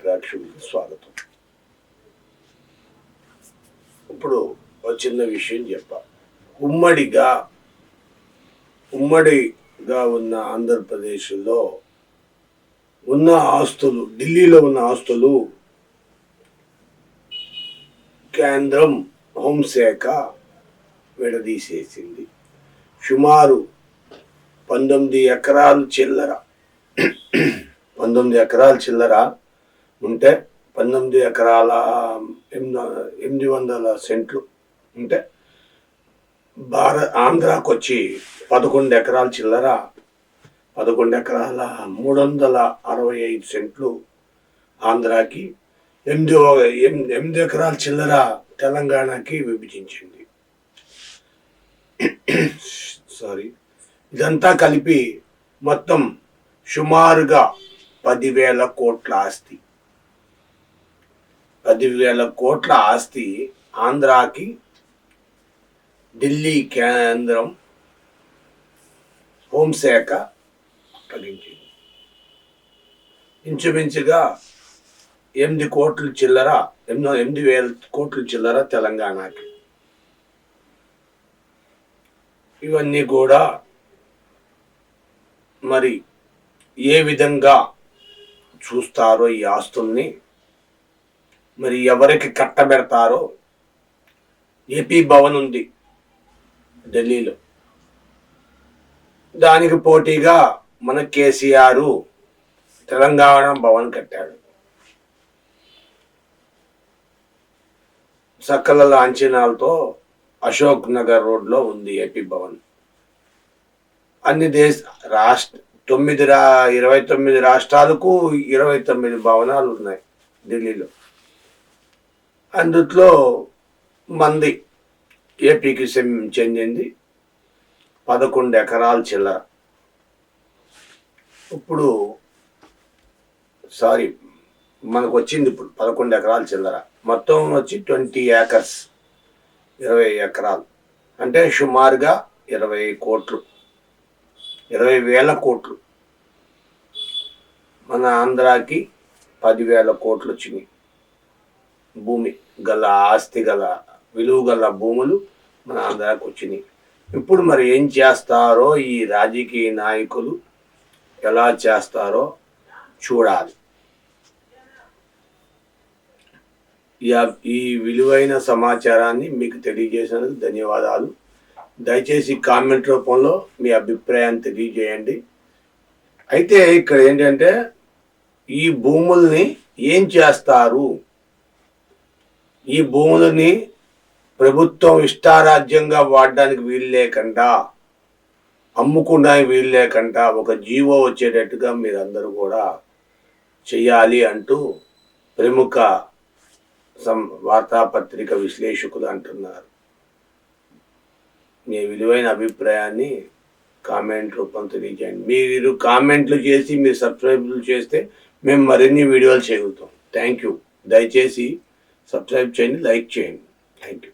ప్రేక్షకులకు స్వాగతం. ఇప్పుడు ఒక చిన్న విషయం చెప్పా ఉమ్మడిగా ఉమ్మడిగా ఉన్న ఆంధ్రప్రదేశ్లో ఉన్న ఆస్తులు ఢిల్లీలో ఉన్న ఆస్తులు కేంద్రం హోంశాఖ విడదీసేసింది. సుమారు పంతొమ్మిది ఎకరాలు చిల్లర. పంతొమ్మిది ఎకరాల చిల్లర ఉంటే పంతొమ్మిది ఎకరాల ఎనిమిది ఎనిమిది వందల సెంట్లు ఉంటే భారత్ ఆంధ్రాకు వచ్చి పదకొండు ఎకరాల చిల్లర పదకొండు ఎకరాల మూడు వందల అరవై ఐదు సెంట్లు ఆంధ్రాకి ఎనిమిది ఎనిమిది ఎనిమిది ఎకరాల చిల్లర తెలంగాణకి విభజించింది. సారీ ఇదంతా కలిపి మొత్తం సుమారుగా పదివేల కోట్ల ఆస్తి. పదివేల కోట్ల ఆస్తి ఆంధ్రాకి ఢిల్లీ కేంద్రం హోంశాఖ అప్పగించింది ఇంచుమించుగా ఎనిమిది కోట్లు చిల్లర ఎనిమిది ఎనిమిది వేల కోట్లు చిల్లర తెలంగాణకి. ఇవన్నీ కూడా మరి ఏ విధంగా చూస్తారో ఈ ఆస్తుల్ని మరి ఎవరికి కట్టబెడతారో ఏపీ భవన్ ఉంది ఢిల్లీలో. దానికి పోటీగా మన కేసీఆర్ తెలంగాణ భవన్ కట్టాడు. సకల లాంఛనాలతో అశోక్ నగర్ రోడ్లో ఉంది ఏపీ భవన్. అన్ని దేశ రాష్ట్ర తొమ్మిది రా ఇరవై తొమ్మిది రాష్ట్రాలకు ఇరవై తొమ్మిది భవనాలు ఉన్నాయి ఢిల్లీలో. అందుట్లో మంది ఏపీకి చెందింది పదకొండు ఎకరాల చిల్లర. ఇప్పుడు సారీ మనకు వచ్చింది ఇప్పుడు పదకొండు ఎకరాల చిల్లర. మొత్తం వచ్చి ట్వంటీ ఏకర్స్. ఇరవై ఎకరాలు. అంటే సుమారుగా ఇరవై కోట్లు. ఇరవై వేల కోట్లు. మన ఆంధ్రాకి పదివేల కోట్లు వచ్చినాయి. భూమి గల ఆస్తి గల విలువ గల భూములు మన ఆంధ్రాకి వచ్చినాయి. ఇప్పుడు మరి ఏం చేస్తారో ఈ రాజకీయ నాయకులు ఎలా చేస్తారో చూడాలి. ఈ- ఈ విలువైన సమాచారాన్ని మీకు తెలియజేసినందుకు ధన్యవాదాలు. దయచేసి కామెంట్ రూపంలో మీ అభిప్రాయాన్ని తెలియజేయండి. అయితే ఇక్కడ ఏంటంటే ఈ భూముల్ని ఏం చేస్తారు? ఈ భూములని ప్రభుత్వం ఇష్టారాజ్యంగా వాడడానికి వీలు లేకుండా అమ్ముకోవడానికి వీలు లేకుండా ఒక జీవో వచ్చేటట్టుగా మీరందరూ కూడా చెయ్యాలి అంటూ ప్రముఖ సం వార్తాపత్రిక విశ్లేషకులు అంటున్నారు. మీ విలువైన అభిప్రాయాన్ని కామెంట్ రూపం తెలియజేయండి. మీరు కామెంట్లు చేసి మీరు సబ్స్క్రైబ్లు చేస్తే మేము మరిన్ని వీడియోలు చేయగలుగుతాం థ్యాంక్ యూ దయచేసి సబ్స్క్రైబ్ చేయండి లైక్ చేయండి. Thank you